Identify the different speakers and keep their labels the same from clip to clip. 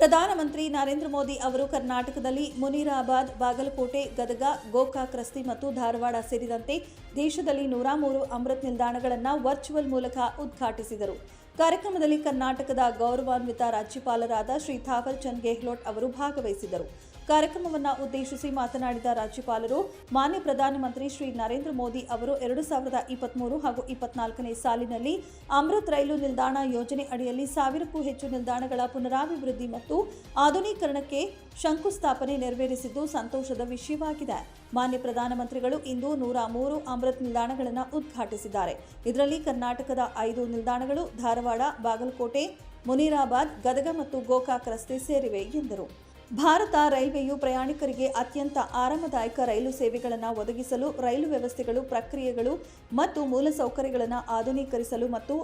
Speaker 1: ಪ್ರಧಾನಮಂತ್ರಿ ನರೇಂದ್ರ ಮೋದಿ ಅವರು ಕರ್ನಾಟಕದಲ್ಲಿ ಮುನಿರಾಬಾದ್, ಬಾಗಲಕೋಟೆ, ಗದಗ ಗೋಕಾಕ್ ರಸ್ತೆ ಮತ್ತು ಧಾರವಾಡ ಸೇರಿದಂತೆ ದೇಶದಲ್ಲಿ ನೂರ ಮೂರು ಅಮೃತ್ ನಿಲ್ದಾಣಗಳನ್ನು ವರ್ಚುವಲ್ ಮೂಲಕ ಉದ್ಘಾಟಿಸಿದರು. ಕಾರ್ಯಕ್ರಮದಲ್ಲಿ ಕರ್ನಾಟಕದ ಗೌರವಾನ್ವಿತ ರಾಜ್ಯಪಾಲರಾದ ಶ್ರೀ ಥಾವರ್ ಚಂದ್ ಗೆಹ್ಲೋಟ್ ಅವರು ಭಾಗವಹಿಸಿದರು. ಕಾರ್ಯಕ್ರಮವನ್ನು ಉದ್ದೇಶಿಸಿ ಮಾತನಾಡಿದ ರಾಜ್ಯಪಾಲರು, ಮಾನ್ಯ ಪ್ರಧಾನಮಂತ್ರಿ ಶ್ರೀ ನರೇಂದ್ರ ಮೋದಿ ಅವರು ಎರಡು ಸಾವಿರದ ಇಪ್ಪತ್ಮೂರು ಹಾಗೂ ಇಪ್ಪತ್ನಾಲ್ಕನೇ ಸಾಲಿನಲ್ಲಿ ಅಮೃತ್ ರೈಲು ನಿಲ್ದಾಣ ಯೋಜನೆ ಅಡಿಯಲ್ಲಿ ಸಾವಿರಕ್ಕೂ ಹೆಚ್ಚು ನಿಲ್ದಾಣಗಳ ಪುನರಾಭಿವೃದ್ಧಿ ಮತ್ತು ಆಧುನೀಕರಣಕ್ಕೆ ಶಂಕುಸ್ಥಾಪನೆ ನೆರವೇರಿಸಿದ್ದು ಸಂತೋಷದ ವಿಷಯವಾಗಿದೆ. ಮಾನ್ಯ ಪ್ರಧಾನಮಂತ್ರಿಗಳು ಇಂದು ನೂರ ಮೂರು ಅಮೃತ್ ನಿಲ್ದಾಣಗಳನ್ನು ಉದ್ಘಾಟಿಸಿದ್ದಾರೆ. ಇದರಲ್ಲಿ ಕರ್ನಾಟಕದ ಐದು ನಿಲ್ದಾಣಗಳು ಧಾರವಾಡ, ಬಾಗಲಕೋಟೆ, ಮುನಿರಾಬಾದ್, ಗದಗ ಮತ್ತು ಗೋಕಾಕ್ ರಸ್ತೆ ಸೇರಿವೆ ಎಂದರು. ಭಾರತ ರೈಲ್ವೆಯು ಪ್ರಯಾಣಿಕರಿಗೆ ಅತ್ಯಂತ ಆರಾಮದಾಯಕ ರೈಲು ಸೇವೆಗಳನ್ನು ಒದಗಿಸಲು ರೈಲು ವ್ಯವಸ್ಥೆಗಳು, ಪ್ರಕ್ರಿಯೆಗಳು ಮತ್ತು ಮೂಲಸೌಕರ್ಯಗಳನ್ನು ಆಧುನೀಕರಿಸಲು ಮತ್ತು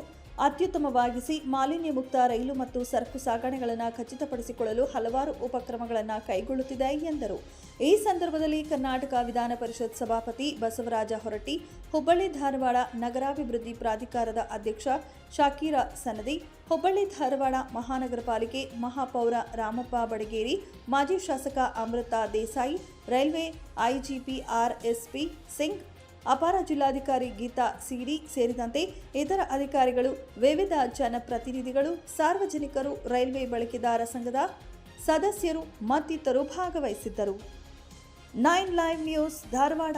Speaker 1: ಅತ್ಯುತ್ತಮವಾಗಿಸಿ ಮಾಲಿನ್ಯ ಮುಕ್ತ ರೈಲು ಮತ್ತು ಸರಕು ಸಾಗಣೆಗಳನ್ನು ಖಚಿತಪಡಿಸಿಕೊಳ್ಳಲು ಹಲವಾರು ಉಪಕ್ರಮಗಳನ್ನು ಕೈಗೊಳ್ಳುತ್ತಿದೆ ಎಂದರು. ಈ ಸಂದರ್ಭದಲ್ಲಿ ಕರ್ನಾಟಕ ವಿಧಾನ ಪರಿಷತ್ ಸಭಾಪತಿ ಬಸವರಾಜ ಹೊರಟ್ಟಿ, ಹುಬ್ಬಳ್ಳಿ ಧಾರವಾಡ ನಗರಾಭಿವೃದ್ಧಿ ಪ್ರಾಧಿಕಾರದ ಅಧ್ಯಕ್ಷ ಶಾಕೀರ ಸನದಿ, ಹುಬ್ಬಳ್ಳಿ ಧಾರವಾಡ ಮಹಾನಗರ ಪಾಲಿಕೆ ಮಹಾಪೌರ ರಾಮಪ್ಪ ಬಡಗೇರಿ, ಮಾಜಿ ಶಾಸಕ Amrut Desai, railway IGP R S P Singh ಅಪಾರ ಜಿಲ್ಲಾಧಿಕಾರಿ ಗೀತಾ ಸಿಡಿ ಸೇರಿದಂತೆ ಇತರ ಅಧಿಕಾರಿಗಳು, ವಿವಿಧ ಜನಪ್ರತಿನಿಧಿಗಳು, ಸಾರ್ವಜನಿಕರು, ರೈಲ್ವೆ ಬಳಕೆದಾರ ಸಂಘದ ಸದಸ್ಯರು ಮತ್ತಿತರರು ಭಾಗವಹಿಸಿದ್ದರು. Nine live news Dharwad.